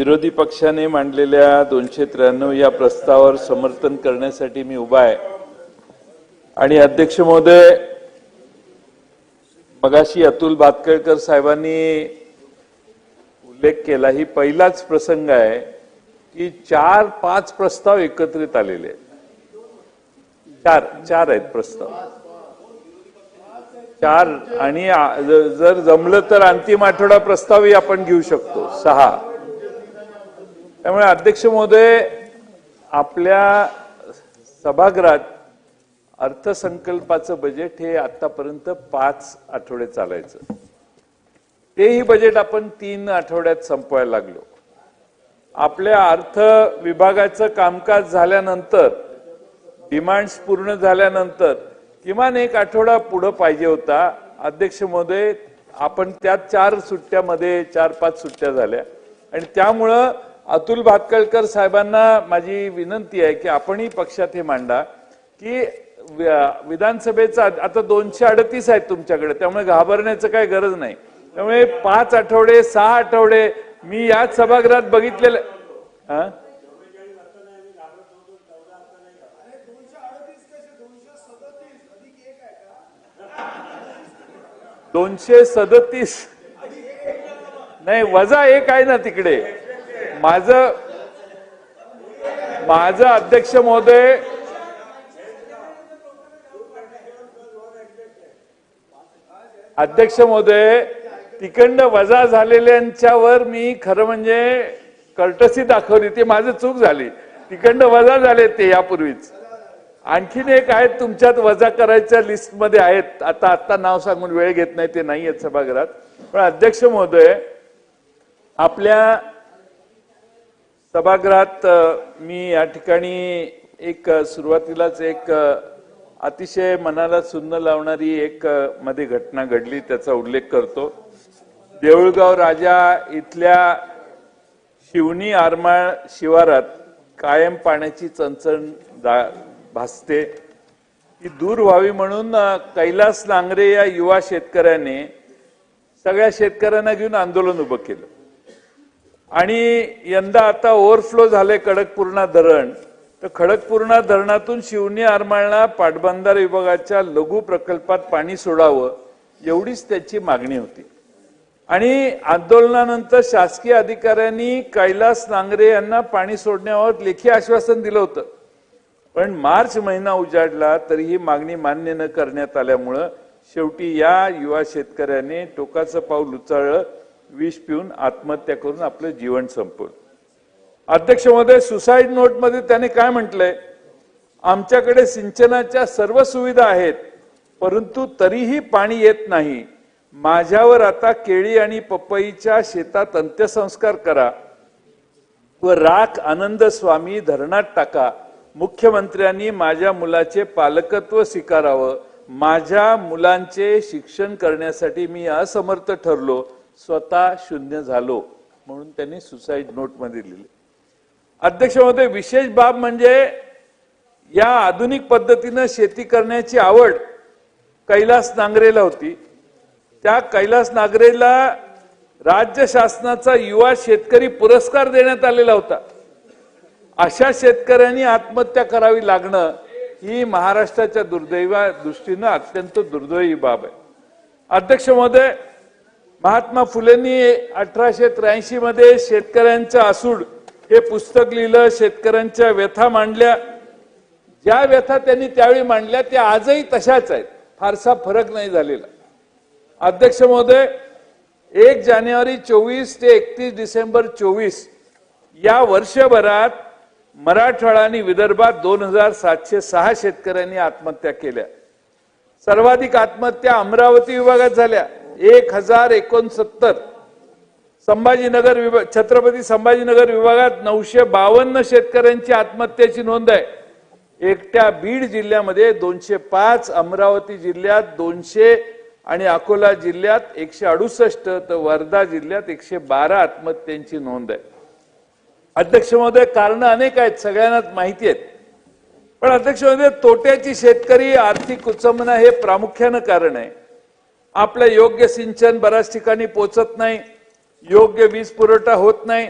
विरोधी पक्षाने मांडलेल्या दोनशे त्र्याण्णव या प्रस्तावावर समर्थन करण्यासाठी मी उभा आहे. आणि अध्यक्ष महोदय मगाशी अतुल भातकळकर साहेबांनी उल्लेख केला ही पहिलाच प्रसंग आहे की चार पाच प्रस्ताव एकत्रित आलेले आहेत. चार चार आहेत प्रस्ताव. चार आणि जर जमलं तर अंतिम आठवडा प्रस्तावही आपण घेऊ शकतो सहा. त्यामुळे अध्यक्ष महोदय आपल्या सभागृहात अर्थसंकल्पाचं बजेट हे आतापर्यंत पाच आठवडे चालायचं. तेही बजेट आपण तीन आठवड्यात संपवायला लागलो. आपल्या अर्थ विभागाचं कामकाज झाल्यानंतर डिमांड्स पूर्ण झाल्यानंतर किमान एक आठवडा पुढं पाहिजे होता. अध्यक्ष महोदय आपण त्यात चार सुट्ट्यामध्ये चार पाच सुट्ट्या झाल्या. आणि त्यामुळं अतुल भातकळकर साहेबांना माझी विनंती आहे की आपणही पक्षात हे मांडा की विधानसभेचा आता दोनशे अडतीस आहेत तुमच्याकडे त्यामुळे घाबरण्याचं काही गरज नाही. त्यामुळे पाच आठवडे सहा आठवडे मी याच सभागृहात बघितलेलं हा दोनशे सदतीस. नाही वजा एक आहे ना तिकडे. माझं माझं अध्यक्ष महोदय अध्यक्ष महोदय तिकडनं वजा झालेल्यांच्यावर मी खरं म्हणजे कर्टसी दाखवली. ती माझं चूक झाली. तिकडनं वजा झाले ते यापूर्वीच. आणखीन एक आहेत तुमच्यात वजा करायच्या लिस्टमध्ये आहेत. आता आता नाव सांगून वेळ घेत नाही ते नाही आहेत सभागृहात. पण अध्यक्ष महोदय आपल्या सभागृहात मी या ठिकाणी एक सुरुवातीलाच एक अतिशय मनाला सुन्न लावणारी एक मध्ये घटना घडली त्याचा उल्लेख करतो. देऊळगाव राजा इथल्या शिवनी आरमाळ शिवारात कायम पाण्याची चणचण जा- भासते. ती दूर व्हावी म्हणून कैलास नांगरे या युवा शेतकऱ्याने सगळ्या शेतकऱ्यांना घेऊन आंदोलन उभं केलं. आणि यंदा आता ओव्हरफ्लो झाले खडकपूर्णा धरण. तर खडकपूर्णा धरणातून शिवनी आरमाळला पाटबंधार विभागाच्या लघु प्रकल्पात पाणी सोडावं एवढीच त्याची मागणी होती. आणि आंदोलनानंतर शासकीय अधिकाऱ्यांनी कैलास नांगरे यांना पाणी सोडण्याबाबत लेखी आश्वासन दिलं होतं. पण मार्च महिना उजाडला तरी ही मागणी मान्य न करण्यात आल्यामुळं शेवटी या युवा शेतकऱ्याने टोकाचं पाऊल उचललं. विष पिऊन आत्महत्या करून आपलं जीवन संपवलं अध्यक्ष महोदय सुसाईड नोटमध्ये त्याने काय म्हटलंय? आमच्याकडे सिंचनाच्या सर्व सुविधा आहेत परंतु तरीही पाणी येत नाही. माझ्यावर आता केळी आणि पपईच्या शेतात अंत्यसंस्कार करा. व राख आनंद स्वामी धरणात टाका. मुख्यमंत्र्यांनी माझ्या मुलाचे पालकत्व स्वीकारावं. माझ्या मुलांचे शिक्षण करण्यासाठी मी असमर्थ ठरलो. स्वतः शून्य झालो म्हणून त्यांनी सुसाईड नोटमध्ये लिहिले. अध्यक्ष महोदय विशेष बाब म्हणजे या आधुनिक पद्धतीनं शेती करण्याची आवड कैलास नांगरेला होती. त्या कैलास नागरेला राज्य शासनाचा युवा शेतकरी पुरस्कार देण्यात आलेला होता. अशा शेतकऱ्यांनी आत्महत्या करावी लागणं ही महाराष्ट्राच्या दुर्दैवा दृष्टीनं अत्यंत दुर्दैवी बाब आहे. अध्यक्ष महोदय महात्मा फुलेंनी अठराशे त्र्याऐंशी मध्ये शेतकऱ्यांचं आसूड हे पुस्तक लिहिलं शेतकऱ्यांच्या व्यथा मांडल्या. ज्या व्यथा त्यांनी त्यावेळी मांडल्या त्या आजही तशाच आहेत. फारसा फरक नाही झालेला. अध्यक्ष महोदय एक जानेवारी चोवीस ते एकतीस डिसेंबर चोवीस या वर्षभरात मराठवाडा आणि विदर्भात दोन हजार सातशे सहा शेतकऱ्यांनी आत्महत्या केल्या. सर्वाधिक आत्महत्या अमरावती विभागात झाल्या. एक हजार एकोणसत्तर. संभाजीनगर विभाग छत्रपती संभाजीनगर विभागात नऊशे बावन्न शेतकऱ्यांची आत्महत्येची नोंद आहे. एकट्या बीड जिल्ह्यामध्ये दोनशे पाच अमरावती जिल्ह्यात दोनशे आणि अकोला जिल्ह्यात एकशे अडुसष्ट तर वर्धा जिल्ह्यात एकशे बारा आत्महत्यांची नोंद आहे. अध्यक्ष महोदय कारण अनेक आहेत सगळ्यांनाच माहिती आहेत. पण अध्यक्ष महोदय तोट्याची शेतकरी आर्थिक कुचंबना हे प्रामुख्यानं कारण आहे. आपलं योग्य सिंचन बऱ्याच ठिकाणी पोचत नाही योग्य वीज पुरवठा होत नाही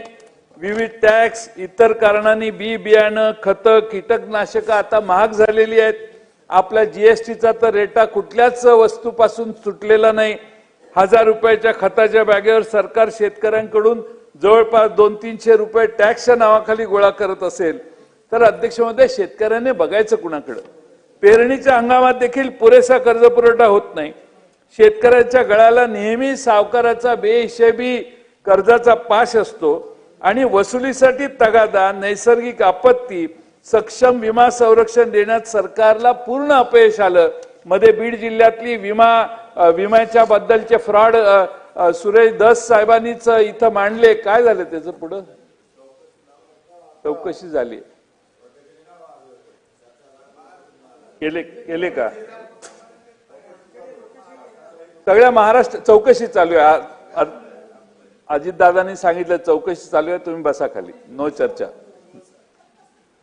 विविध टॅक्स इतर कारणांनी बी बियाणं खतं कीटकनाशकं आता महाग झालेली आहेत. आपल्या जीएसटीचा तर रेटा कुठल्याच वस्तूपासून सुटलेला नाही. हजार रुपयाच्या खताच्या बॅगेवर सरकार शेतकऱ्यांकडून जवळपास दोन तीनशे रुपये टॅक्सच्या नावाखाली गोळा करत असेल. तर अध्यक्ष महोदय शेतकऱ्याने बघायचं कुणाकडं? पेरणीच्या हंगामात देखील पुरेसा कर्ज पुरवठा होत नाही. शेतकऱ्याच्या गळ्याला नेहमी सावकाराचा बेहिशेबी कर्जाचा पाश असतो आणि वसुलीसाठी तगादा नैसर्गिक आपत्ती सक्षम विमा संरक्षण देण्यात सरकारला पूर्ण अपयश आलं. मध्ये बीड जिल्ह्यातली विमा विम्याच्या बद्दलचे फ्रॉड सुरेश दस साहेबांनीच इथं मांडले. काय झालं त्याचं पुढं? चौकशी झाली. केले केले का? सगळ्या महाराष्ट्र चौकशी चालू आहे. अजित आ- अजितदादांनी सांगितलं चौकशी चालू आहे तुम्ही बसा खाली. नो चर्चा.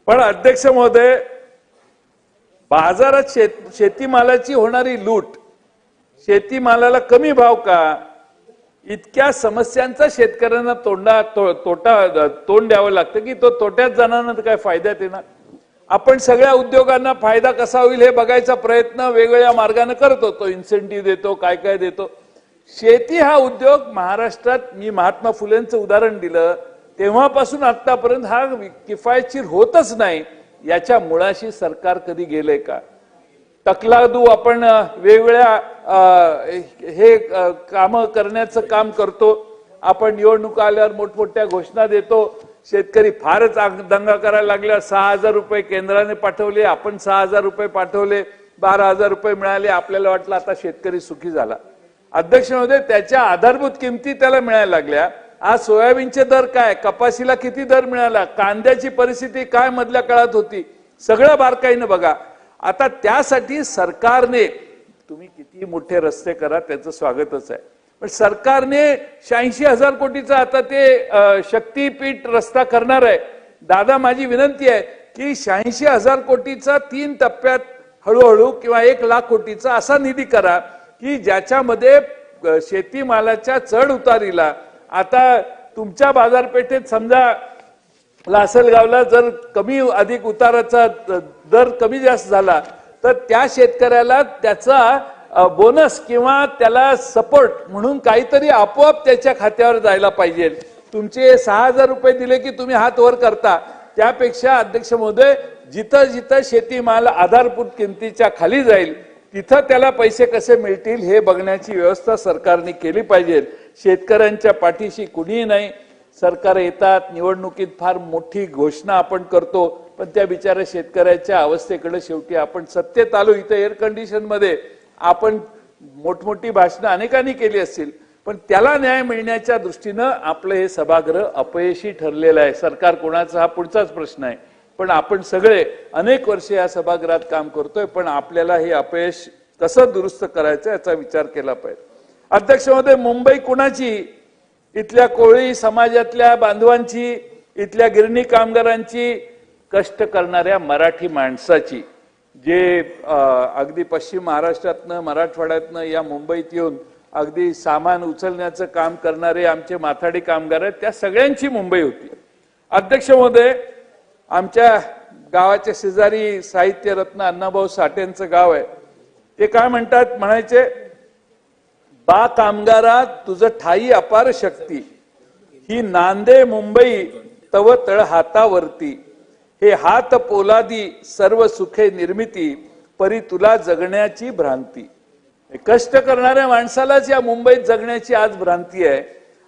पण अध्यक्ष महोदय बाजारात शेत शेतीमालाची होणारी लूट शेतीमालाला कमी भाव का? इतक्या समस्यांचा शेतकऱ्यांना तोंडा तो- तोटा तोंड द्यावं लागतं की तो तोट्यात जाणार तर काय फायद्यात येणार? आपण सगळ्या उद्योगांना फायदा कसा होईल हे बघायचा प्रयत्न वेगवेगळ्या मार्गाने करतो तो इन्सेंटिव्ह देतो काय काय देतो. शेती हा उद्योग महाराष्ट्रात मी महात्मा फुलेंचं उदाहरण दिलं. तेव्हापासून आतापर्यंत हा किफायतशीर होतच नाही. याच्या मुळाशी सरकार कधी गेलंय का? तकलादू आपण वेगवेगळ्या हे काम करण्याचं काम करतो. आपण निवडणुका आल्यावर मोठमोठ्या घोषणा देतो. शेतकरी फारच दंगा करायला लागल्या सहा हजार रुपये केंद्राने पाठवले आपण सहा हजार रुपये पाठवले बारा हजार रुपये मिळाले. आपल्याला वाटलं आता शेतकरी सुखी झाला. अध्यक्ष महोदय त्याच्या आधारभूत किमती त्याला मिळायला लागल्या. आज सोयाबीनचे दर काय? कपाशीला किती दर मिळाला? कांद्याची परिस्थिती काय मधल्या काळात होती? सगळं बारकाईनं बघा. आता त्यासाठी सरकारने तुम्ही किती मोठे रस्ते करा त्याचं स्वागतच आहे. पण सरकारने शहाऐंशी हजार कोटीचा आता ते शक्तीपीठ रस्ता करणार आहे. दादा माझी विनंती आहे की शहाऐंशी हजार कोटीचा तीन टप्प्यात हळूहळू किंवा एक लाख कोटीचा असा निधी करा की ज्याच्यामध्ये शेतीमालाच्या चढ उतारीला आता तुमच्या बाजारपेठेत समजा लासलगावला जर कमी अधिक उताराचा दर कमी जास्त झाला तर त्या शेतकऱ्याला त्याचा बोनस किंवा त्याला सपोर्ट म्हणून काहीतरी आपोआप त्याच्या खात्यावर जायला पाहिजे. तुमचे सहा हजार रुपये दिले की तुम्ही हात वर करता. त्यापेक्षा अध्यक्ष महोदय जिथं जिथं शेतीमाल आधारभूत किमतीच्या खाली जाईल तिथं त्याला पैसे कसे मिळतील हे बघण्याची व्यवस्था सरकारने केली पाहिजे. शेतकऱ्यांच्या पाठीशी कुणीही नाही. सरकार येतात निवडणुकीत फार मोठी घोषणा आपण करतो पण त्या बिचाऱ्या शेतकऱ्याच्या अवस्थेकडे शेवटी आपण सत्तेत आलो इथं एअर कंडिशनमध्ये. आपण मोठमोठी भाषणं अनेकांनी केली असतील पण त्याला न्याय मिळण्याच्या दृष्टीनं आपलं हे सभागृह अपयशी ठरलेलं आहे. सरकार कोणाचा हा पुढचाच प्रश्न आहे. पण आपण सगळे अनेक वर्षे या सभागृहात काम करतोय पण आपल्याला हे अपयश कसं दुरुस्त करायचं याचा विचार केला पाहिजे. अध्यक्ष महोदय मुंबई कुणाची? इथल्या कोळी समाजातल्या बांधवांची इथल्या गिरणी कामगारांची कष्ट करणाऱ्या मराठी माणसाची. जे अगदी पश्चिम महाराष्ट्रातनं मराठवाड्यातनं या मुंबईत येऊन अगदी सामान उचलण्याचं काम करणारे आमचे माथाडी कामगार आहेत त्या सगळ्यांची मुंबई होती. अध्यक्ष महोदय आमच्या गावाच्या शेजारी साहित्य रत्न अण्णाभाऊ साठेंचं गाव आहे. ते काय म्हणतात? म्हणायचे बा कामगारा तुझं ठाई अपार शक्ती. ही नांदे मुंबई तव तळ हातावरती. हे हात पोलादी सर्व सुखे निर्मिती परी तुला जगण्याची भ्रांती. कष्ट करणाऱ्या माणसालाच या मुंबईत जगण्याची आज भ्रांती आहे.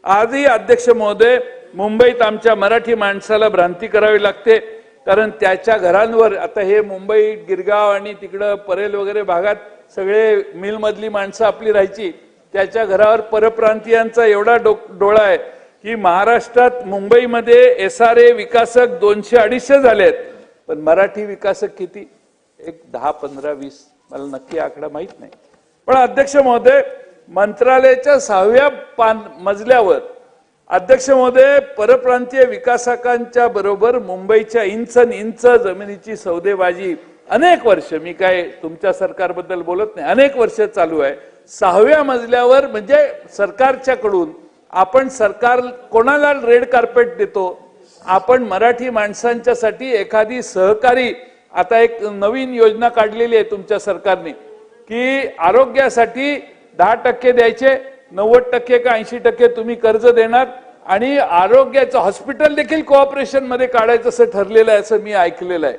आजही अध्यक्ष महोदय मुंबईत आमच्या मराठी माणसाला भ्रांती करावी लागते कारण त्याच्या घरांवर आता हे मुंबई गिरगाव आणि तिकडं परेल वगैरे भागात सगळे मिलमधली माणसं आपली राहायची त्याच्या घरावर परप्रांतीयांचा एवढा डो डोळा आहे. की महाराष्ट्रात मुंबईमध्ये एस आर ए विकासक दोनशे अडीचशे झालेत. पण मराठी विकासक किती? एक दहा पंधरा वीस. मला नक्की आकडा माहीत नाही. पण अध्यक्ष महोदय मंत्रालयाच्या सहाव्या पान मजल्यावर अध्यक्ष महोदय परप्रांतीय विकासकांच्या बरोबर मुंबईच्या इंच इंच जमिनीची सौदेबाजी अनेक वर्ष मी काय तुमच्या सरकारबद्दल बोलत नाही अनेक वर्ष चालू आहे. सहाव्या मजल्यावर म्हणजे सरकारच्याकडून आपण सरकार कोणाला रेड कार्पेट देतो? आपण मराठी माणसांच्यासाठी एखादी सहकारी आता एक नवीन योजना काढलेली आहे तुमच्या सरकारने की आरोग्यासाठी दहा टक्के द्यायचे नव्वद टक्के का ऐंशी टक्के तुम्ही कर्ज देणार आणि आरोग्याचं हॉस्पिटल देखील कोऑपरेशनमध्ये काढायचं असं ठरलेलं आहे असं मी ऐकलेलं आहे.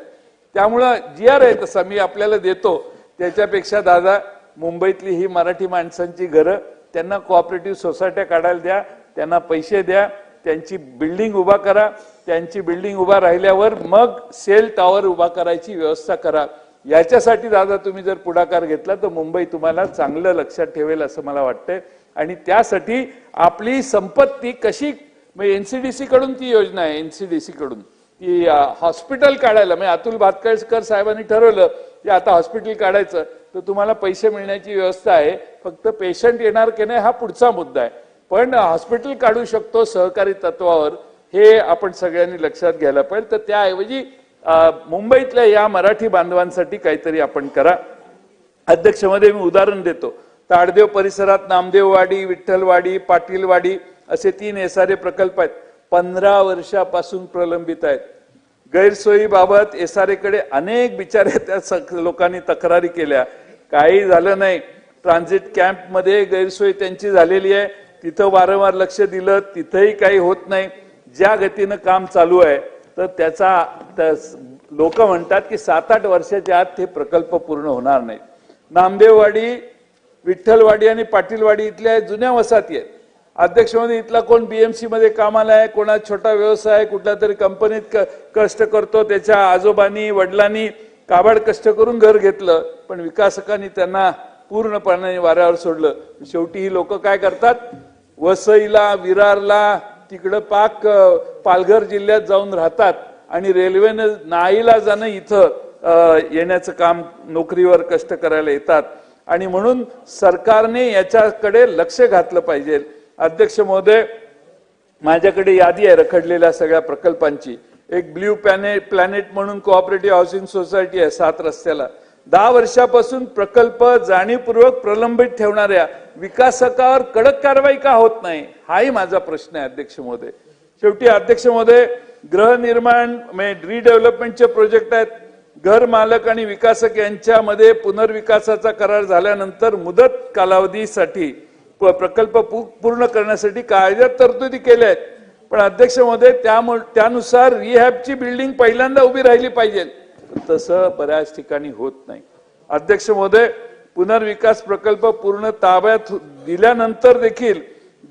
त्यामुळं जी आर आहे तसा मी आपल्याला देतो. त्याच्यापेक्षा दादा मुंबईतली ही मराठी माणसांची घरं त्यांना कोऑपरेटिव्ह सोसायट्या काढायला द्या त्यांना पैसे द्या त्यांची बिल्डिंग उभा करा त्यांची बिल्डिंग उभा राहिल्यावर मग सेल टॉवर उभा करायची व्यवस्था करा. याच्यासाठी दादा तुम्ही जर पुढाकार घेतला तर मुंबई तुम्हाला चांगलं लक्षात ठेवेल असं मला वाटतंय. आणि त्यासाठी आपली संपत्ती कशी एनसीडीसी कडून ती योजना आहे एनसीडीसी कडून. की हॉस्पिटल काढायला. म्हणजे अतुल भातकळकर साहेबांनी ठरवलं की आता हॉस्पिटल काढायचं. तर तुम्हाला पैसे मिळण्याची व्यवस्था आहे. फक्त पेशंट येणार की नाही हा पुढचा मुद्दा आहे. पण हॉस्पिटल काढू शकतो सहकारी तत्वावर. हे आपण सगळ्यांनी लक्षात घ्यायला पाहिजे. तर त्याऐवजी मुंबईतल्या या मराठी बांधवांसाठी काहीतरी आपण करा. अध्यक्षमध्ये मी उदाहरण देतो. ताडदेव परिसरात नामदेववाडी विठ्ठलवाडी पाटीलवाडी असे तीन एसआरए प्रकल्प आहेत. पंधरा वर्षापासून प्रलंबित आहेत. गैरसोयीबाबत एस आर एकडे अनेक बिचारे त्या लोकांनी तक्रारी केल्या. काही झालं नाही. ट्रान्झिट कॅम्पमध्ये गैरसोय त्यांची झालेली आहे. तिथं वारंवार लक्ष दिलं. तिथंही काही होत नाही. ज्या गतीनं काम चालू आहे तर त्याचा लोक म्हणतात की सात आठ वर्षाच्या आत ते प्रकल्प पूर्ण होणार नाही नामदेववाडी विठ्ठलवाडी आणि पाटीलवाडी इथल्या जुन्या वसाहती आहेत. अध्यक्ष म्हणजे इथला कोण बीएमसी मध्ये कामाला आहे कोणा छोटा व्यवसाय आहे, कुठल्या तरी कंपनीत कष्ट करतो त्याच्या आजोबांनी वडिलांनी काबाड कष्ट करून घर घेतलं पण विकासकांनी त्यांना पूर्णपणे वाऱ्यावर सोडलं. शेवटी ही लोक काय करतात? वसईला विरारला तिकडं पाक पालघर जिल्ह्यात जाऊन राहतात आणि रेल्वेनं नाईला जाणं इथं येण्याचं काम नोकरीवर कष्ट करायला येतात. आणि म्हणून सरकारने याच्याकडे लक्ष घातलं पाहिजे. अध्यक्ष महोदय माझ्याकडे यादी आहे रखडलेल्या सगळ्या प्रकल्पांची. एक ब्ल्यू प्लॅनेट प्लॅनेट म्हणून कोऑपरेटिव्ह हाऊसिंग सोसायटी आहे सात रस्त्याला. दहा वर्षापासून प्रकल्प जाणीवपूर्वक प्रलंबित ठेवणाऱ्या विकासकावर कडक कारवाई का होत नाही हाही माझा प्रश्न आहे अध्यक्ष महोदय. शेवटी अध्यक्ष महोदय गृहनिर्माण रिडेव्हलपमेंटचे प्रोजेक्ट आहेत. घर मालक आणि विकासक यांच्यामध्ये पुनर्विकासाचा करार झाल्यानंतर मुदत कालावधीसाठी प्रकल्प पू- पूर्ण करण्यासाठी कायद्यात तरतुदी केल्या आहेत. पण अध्यक्ष महोदय त्यामुळे त्यानुसार रिहॅबची बिल्डिंग पहिल्यांदा उभी राहिली पाहिजे. तसं बऱ्याच ठिकाणी होत नाही. अध्यक्ष महोदय पुनर्विकास प्रकल्प पूर्ण ताब्यात दिल्यानंतर देखील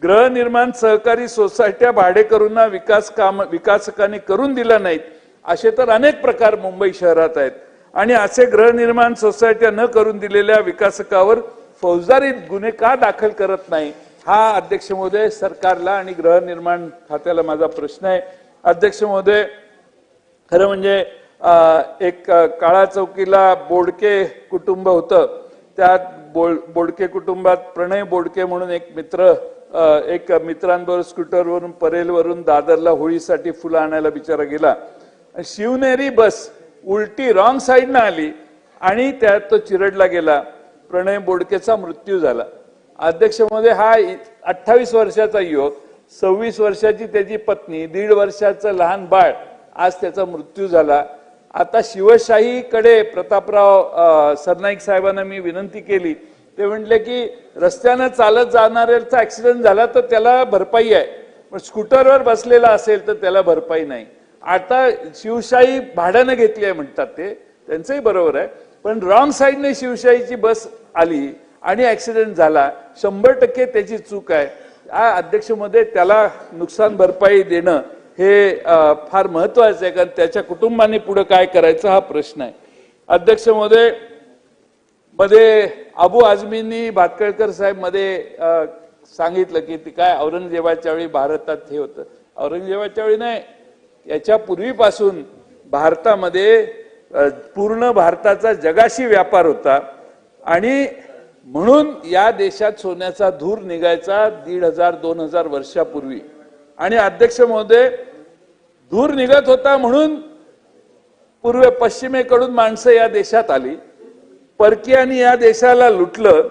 गृहनिर्माण सहकारी सोसायट्या भाडेकरूंना विकास काम विकासकांनी करून दिल्या नाहीत. असे तर अनेक प्रकार मुंबई शहरात आहेत. आणि असे गृहनिर्माण सोसायट्या न करून दिलेल्या विकासकावर फौजदारी गुन्हे का दाखल करत नाही हा अध्यक्ष महोदय सरकारला आणि गृहनिर्माण खात्याला माझा प्रश्न आहे. अध्यक्ष महोदय खरं म्हणजे एक काळा चौकीला बोडके कुटुंब होतं. त्यात बोल बोडके कुटुंबात प्रणय बोडके म्हणून एक मित्र एक मित्रांबरोबर स्कूटरवरून परेलवरून दादरला होळीसाठी फुलं आणायला बिचारा गेला. शिवनेरी बस उलटी रॉंग साईडनं आली आणि त्यात तो चिरडला गेला. प्रणय बोडकेचा मृत्यू झाला. अध्यक्षमध्ये हा अठ्ठावीस वर्षाचा युवक सव्वीस वर्षाची त्याची पत्नी दीड वर्षाचं लहान बाळ आज त्याचा मृत्यू झाला. आता शिवशाहीकडे प्रतापराव सरनाईक साहेबांना मी विनंती केली. ते म्हटले की रस्त्यानं चालत जाणाऱ्याचा ऍक्सिडेंट झाला तर त्याला भरपाई आहे. पण स्कूटरवर बसलेला असेल तर त्याला भरपाई नाही. आता शिवशाही भाड्यानं घेतली आहे म्हणतात ते. त्यांचंही बरोबर आहे. पण रॉंग साईडने शिवशाहीची बस आली आणि ऍक्सिडेंट झाला शंभर टक्के त्याची चूक आहे. या अध्यक्षमध्ये त्याला नुकसान भरपाई देणं हे फार महत्वाचं आहे कारण त्याच्या कुटुंबाने पुढे काय करायचं हा प्रश्न आहे. अध्यक्षमध्ये मध्ये अबू आझमींनी भातकळकर साहेबमध्ये सांगितलं की ते काय औरंगजेबाच्या वेळी भारतात हे होतं. औरंगजेबाच्या वेळी नाही याच्या पूर्वीपासून भारतामध्ये पूर्ण भारताचा जगाशी व्यापार होता. आणि म्हणून या देशात सोन्याचा धूर निघायचा दीड हजार दोन हजार वर्षापूर्वी. आणि अध्यक्ष महोदय धूर निघत होता म्हणून पूर्व पश्चिमेकडून माणसं या देशात आली. परकीयांनी या देशाला लुटलं.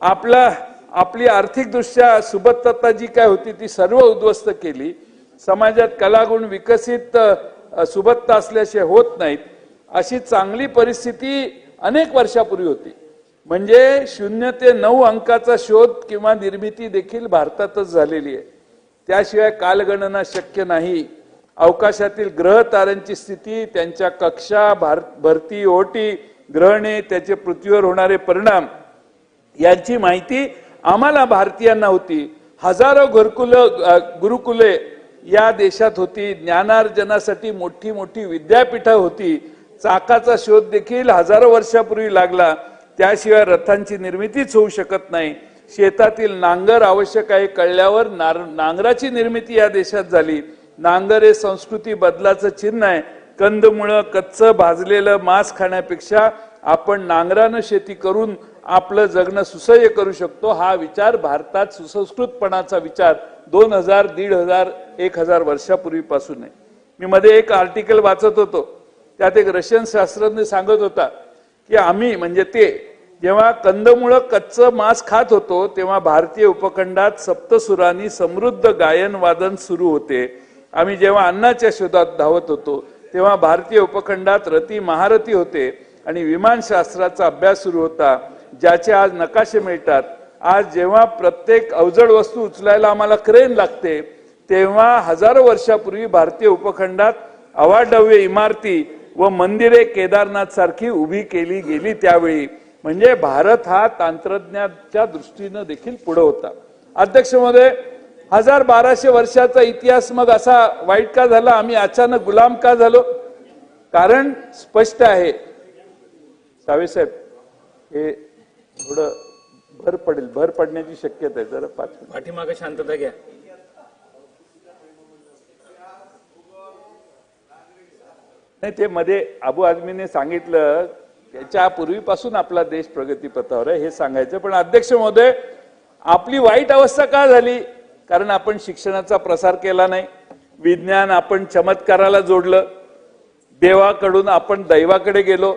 आपला आपली आर्थिकदृष्ट्या सुबत्तता जी काय होती ती सर्व उद्ध्वस्त केली. समाजात कलागुण विकसित सुबत्ता असल्याशिवाय होत नाहीत. अशी चांगली परिस्थिती अनेक वर्षापूर्वी होती. म्हणजे शून्य ते नऊ अंकाचा शोध किंवा निर्मिती देखील भारतातच झालेली आहे. त्याशिवाय कालगणना शक्य नाही. अवकाशातील ग्रह ताऱ्यांची स्थिती त्यांच्या कक्षा भार भरती ओटी ग्रहणे त्याचे पृथ्वीवर होणारे परिणाम यांची माहिती आम्हाला भारतीयांना होती. हजारो घरकुल गुरुकुले या देशात होती. ज्ञानार्जनासाठी मोठी मोठी विद्यापीठं होती. चाकाचा शोध देखील हजारो वर्षापूर्वी लागला. त्याशिवाय रथांची निर्मितीच होऊ शकत नाही. शेतातील नांगर आवश्यक आहे कळल्यावर नार- नांगराची निर्मिती या देशात झाली. नांगर हे संस्कृती बदलाचं चिन्ह आहे. कंदमुळं कच्च भाजलेलं मांस खाण्यापेक्षा आपण नांगरानं शेती करून आपलं जगणं सुसह्य करू शकतो हा विचार भारतात सुसंस्कृतपणाचा विचार दोन हजार दीड हजार एक हजार वर्षापूर्वीपासून आहे. मी मध्ये एक आर्टिकल वाचत होतो. त्यात एक रशियन शास्त्रज्ञ सांगत होता की आम्ही म्हणजे ते जेव्हा कंदमुळं कच्चं मांस खात होतो तेव्हा भारतीय उपखंडात सप्तसुरांनी समृद्ध गायन वादन सुरू होते. आम्ही जेव्हा अन्नाच्या शोधात धावत होतो तेव्हा भारतीय उपखंडात रती महारथी होते आणि विमानशास्त्राचा अभ्यास सुरू होता ज्याचे आज नकाशे मिळतात. आज जेव्हा प्रत्येक अवजड वस्तू उचलायला आम्हाला क्रेन लागते तेव्हा हजारो वर्षापूर्वी भारतीय उपखंडात अवाढव्य इमारती व मंदिरे केदारनाथ सारखी उभी केली गेली त्यावेळी. म्हणजे भारत हा तंत्रज्ञानाच्या दृष्टीनं देखील पुढे होता. अध्यक्षमध्ये हजार बाराशे वर्षाचा इतिहास मग असा वाईट का झाला? आम्ही अचानक गुलाम का झालो? कारण स्पष्ट आहे. साहेब हे थोडं भर पडेल. भर पडण्याची शक्यता आहे. जरा पाच पाठीमागे शांतता घ्या. नाही ते मध्ये अबू आझमीने सांगितलं त्याच्या पूर्वीपासून आपला देश प्रगतीपथावर आहे हे सांगायचं. पण अध्यक्ष महोदय आपली वाईट अवस्था का झाली? कारण आपण शिक्षणाचा प्रसार केला नाही. विज्ञान आपण चमत्काराला जोडलं. देवाकडून आपण दैवाकडे गेलो.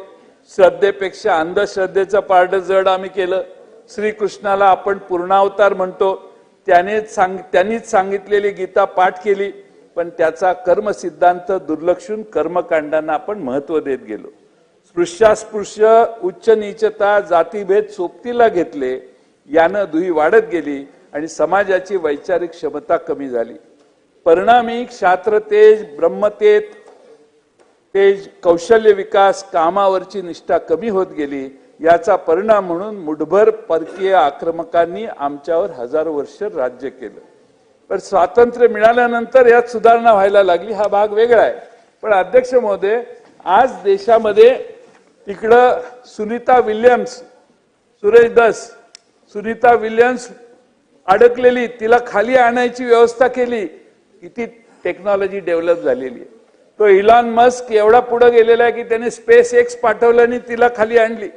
श्रद्धेपेक्षा अंधश्रद्धेचं पारड जड आम्ही केलं. श्रीकृष्णाला आपण पूर्णावतार म्हणतो. त्याने सांग त्यांनीच सांगितलेली गीता पाठ केली. पण त्याचा कर्म सिद्धांत दुर्लक्षून कर्मकांडांना आपण महत्त्व देत गेलो. स्पृश्यास्पृश्य उच्च नीचता जातीभेद सोबतीला घेतले यानं दुही वाढत गेली आणि समाजाची वैचारिक क्षमता कमी झाली. परिणामी क्षात्र तेज ब्रह्मतेज तेज कौशल्य विकास कामावरची निष्ठा कमी होत गेली याचा परिणाम म्हणून मुठभर परकीय आक्रमकांनी आमच्यावर हजारो वर्ष राज्य केलं. पण स्वातंत्र्य मिळाल्यानंतर यात सुधारणा व्हायला लागली हा भाग वेगळा आहे. पण अध्यक्ष महोदय आज देशामध्ये तिकडं सुनीता विल्यम्स सुरेश दस सुनीता विल्यम्स अडकलेली तिला खाली आणायची व्यवस्था केली किती टेक्नॉलॉजी डेव्हलप झालेली आहे. तो इलॉन मस्क एवढा पुढे गेलेला आहे की त्याने स्पेस एक्स पाठवलं आणि तिला खाली आणली.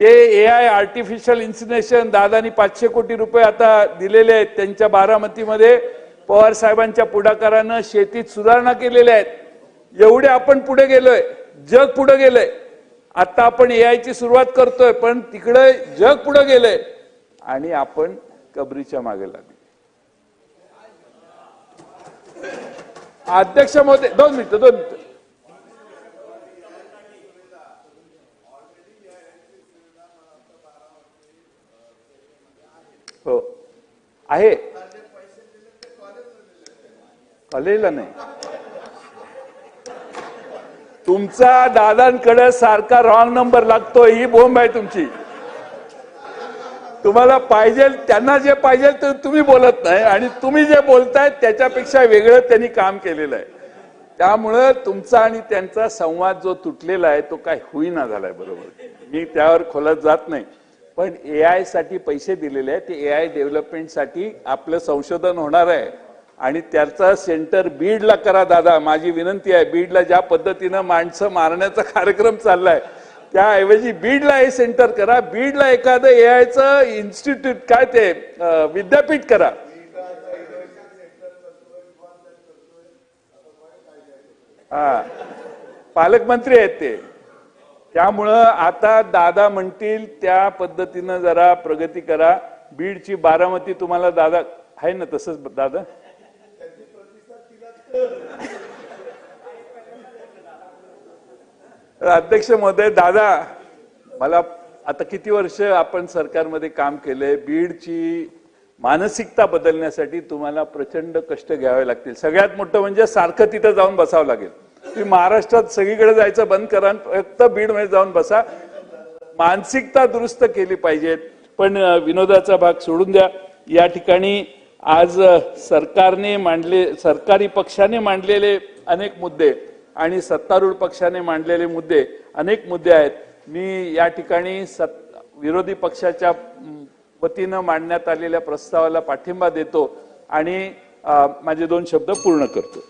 ते ए आय आर्टिफिशियल इन्सिनेशन दादानी पाचशे कोटी रुपये आता दिलेले आहेत. त्यांच्या बारामतीमध्ये पवार साहेबांच्या पुढाकारानं शेतीत सुधारणा केलेल्या आहेत. एवढे आपण पुढे गेलोय. जग पुढे गेलंय. आता आपण ए आयची सुरुवात करतोय पण तिकडे जग पुढे गेलंय. आणि आपण कबरीच्या मागे लागलो अध्यक्ष महोदय दोन मिनिटं दोन मिनिटं. आहे. कॉलेजला नाही. तुमचा दादांकडे सारखा रॉंग नंबर लागतो ही बोंब आहे तुमची. तुम्हाला पाहिजे त्यांना जे पाहिजे ते तुम्ही बोलत नाही आणि तुम्ही जे बोलताय त्याच्यापेक्षा वेगळं त्यांनी काम केलेलं आहे. त्यामुळं तुमचा आणि त्यांचा संवाद जो तुटलेला आहे तो काय होईना झालाय बरोबर. मी त्यावर खोलत जात नाही. पण ए आयसाठी पैसे दिलेले आहेत. ते ए आय डेव्हलपमेंटसाठी आपलं संशोधन होणार आहे. आणि त्याचा सेंटर बीडला करा दादा. माझी विनंती आहे बीडला ज्या पद्धतीनं माणसं मारण्याचा कार्यक्रम चाललाय त्याऐवजी बीडला हे सेंटर करा. बीडला एखादं ए आयचं इन्स्टिट्यूट काय ते विद्यापीठ करा. हा. पालकमंत्री आहेत ते. त्यामुळं आता दादा म्हणतील त्या पद्धतीनं जरा प्रगती करा. बीडची बारामती तुम्हाला दादा आहे ना तसंच दादा? अध्यक्ष महोदय दादा मला आता किती वर्ष आपण सरकारमध्ये काम केलंय बीडची मानसिकता बदलण्यासाठी तुम्हाला प्रचंड कष्ट घ्यावे लागतील. सगळ्यात मोठं म्हणजे सारखं तिथं जाऊन बसावं लागेल. तुम्ही महाराष्ट्रात सगळीकडे जायचं बंद करा आणि फक्त बीडमध्ये जाऊन बसा. मानसिकता दुरुस्त केली पाहिजेत. पण विनोदाचा भाग सोडून द्या. या ठिकाणी आज सरकारने मांडले सरकारी पक्षाने मांडलेले अनेक मुद्दे आणि सत्तारूढ पक्षाने मांडलेले मुद्दे अनेक मुद्दे आहेत. मी या ठिकाणी सत विरोधी पक्षाच्या वतीनं मांडण्यात आलेल्या प्रस्तावाला पाठिंबा देतो आणि माझे दोन शब्द पूर्ण करतो.